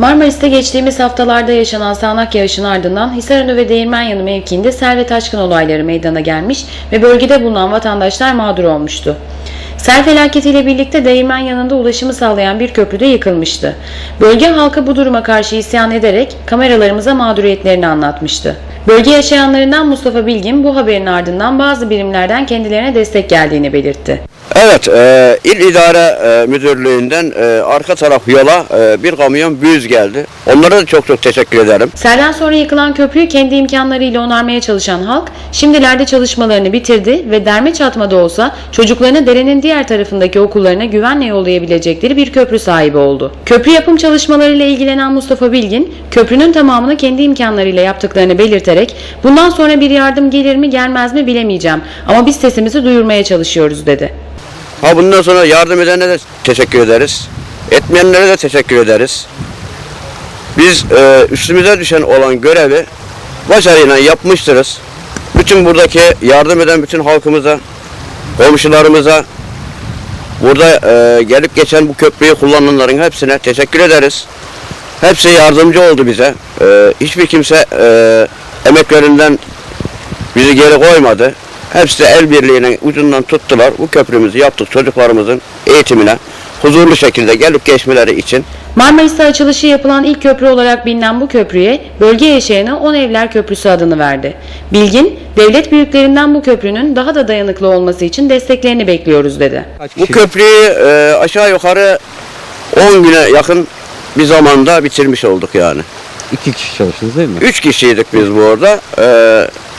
Marmaris'te geçtiğimiz haftalarda yaşanan sağanak yağışın ardından Hisarönü ve Değirmenyanı mevkiinde sel ve taşkın olayları meydana gelmiş ve bölgede bulunan vatandaşlar mağdur olmuştu. Sel felaketiyle birlikte değirmen yanında ulaşımı sağlayan bir köprü de yıkılmıştı. Bölge halkı bu duruma karşı isyan ederek kameralarımıza mağduriyetlerini anlatmıştı. Bölge yaşayanlarından Mustafa Bilgin bu haberin ardından bazı birimlerden kendilerine destek geldiğini belirtti. Evet, e, İl İdare e, Müdürlüğü'nden e, arka taraf yola e, bir kamyon büyüz geldi. Onlara da çok çok teşekkür ederim. Selden sonra yıkılan köprüyü kendi imkanlarıyla onarmaya çalışan halk, şimdilerde çalışmalarını bitirdi ve derme çatma da olsa çocuklarını derenin diğer tarafındaki okullarına güvenle yollayabilecekleri bir köprü sahibi oldu. Köprü yapım çalışmalarıyla ilgilenen Mustafa Bilgin, köprünün tamamını kendi imkanlarıyla yaptıklarını belirterek, bundan sonra bir yardım gelir mi gelmez mi bilemeyeceğim ama biz sesimizi duyurmaya çalışıyoruz dedi. Ha bundan sonra yardım edenlere de teşekkür ederiz. Etmeyenlere de teşekkür ederiz. Biz e, üstümüze düşen olan görevi başarıyla yapmıştırız. Bütün buradaki yardım eden bütün halkımıza, komşularımıza, burada e, gelip geçen bu köprüyü kullananların hepsine teşekkür ederiz. Hepsi yardımcı oldu bize. E, hiçbir kimse e, emeklerinden bizi geri koymadı. Hepsi de el birliğine ucundan tuttular. Bu köprümüzü yaptık çocuklarımızın eğitimine huzurlu şekilde gelip geçmeleri için. Marmaris'te açılışı yapılan ilk köprü olarak bilinen bu köprüye bölge yaşayana 10 Evler Köprüsü adını verdi. Bilgin, devlet büyüklerinden bu köprünün daha da dayanıklı olması için desteklerini bekliyoruz dedi. Bu köprüyü e, aşağı yukarı 10 güne yakın bir zamanda bitirmiş olduk yani. İki kişi çalıştınız değil mi? 3 kişiydik biz bu orada. E,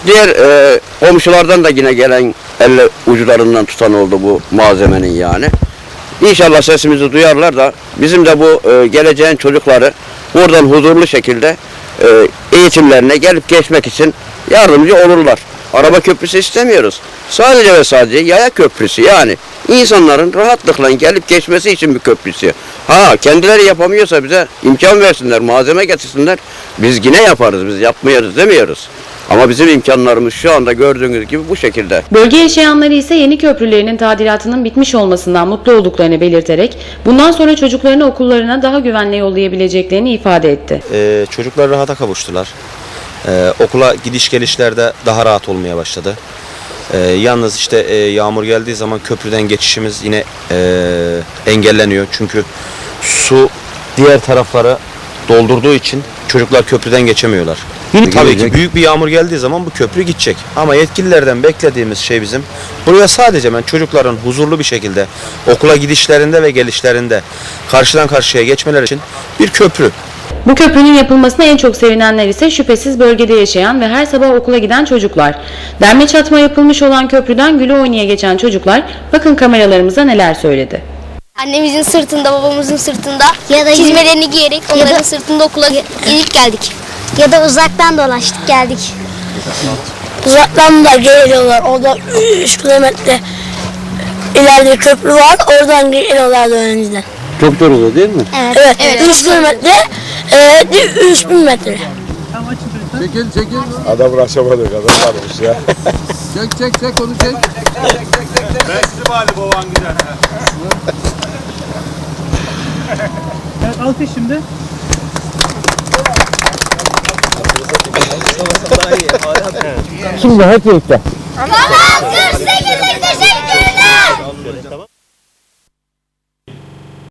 diğer e, komşulardan da yine gelen elle ucularından tutan oldu bu malzemenin yani. İnşallah sesimizi duyarlar da bizim de bu e, geleceğin çocukları buradan huzurlu şekilde e, eğitimlerine gelip geçmek için yardımcı olurlar. Araba köprüsü istemiyoruz. Sadece ve sadece yaya köprüsü yani insanların rahatlıkla gelip geçmesi için bir köprüsü. Ha kendileri yapamıyorsa bize imkan versinler, malzeme getirsinler. Biz yine yaparız, biz yapmıyoruz demiyoruz. Ama bizim imkanlarımız şu anda gördüğünüz gibi bu şekilde. Bölge yaşayanları ise yeni köprülerinin tadilatının bitmiş olmasından mutlu olduklarını belirterek bundan sonra çocuklarını okullarına daha güvenle yollayabileceklerini ifade etti. Ee, çocuklar rahata kavuştular. Ee, okula gidiş gelişlerde daha rahat olmaya başladı. Ee, yalnız işte e, yağmur geldiği zaman köprüden geçişimiz yine e, engelleniyor. Çünkü su diğer tarafları doldurduğu için çocuklar köprüden geçemiyorlar. Tabii ki büyük bir yağmur geldiği zaman bu köprü gidecek. Ama yetkililerden beklediğimiz şey bizim buraya sadece ben çocukların huzurlu bir şekilde okula gidişlerinde ve gelişlerinde karşıdan karşıya geçmeleri için bir köprü. Bu köprünün yapılmasına en çok sevinenler ise şüphesiz bölgede yaşayan ve her sabah okula giden çocuklar. Derme çatma yapılmış olan köprüden güle oynaya geçen çocuklar bakın kameralarımıza neler söyledi. Annemizin sırtında, babamızın sırtında Ya da çizmelerini giyerek ya onların da- sırtında okula gidip geldik. Ya da uzaktan dolaştık geldik. Uzaktan da geliyorlar. Orada 3 kilometre ileride köprü var. Oradan geliyorlardı öğrenciler. Çok zor oluyor değil mi? Evet. Evet. Evet. 3 kilometre e, 3000 metre. Çekil çekil. Adam uğraşamadık adam varmış ya. Çek çek çek onu çek. Ben sizi bari baban güzel. Evet alkış şimdi. 힘좀 할수 있어.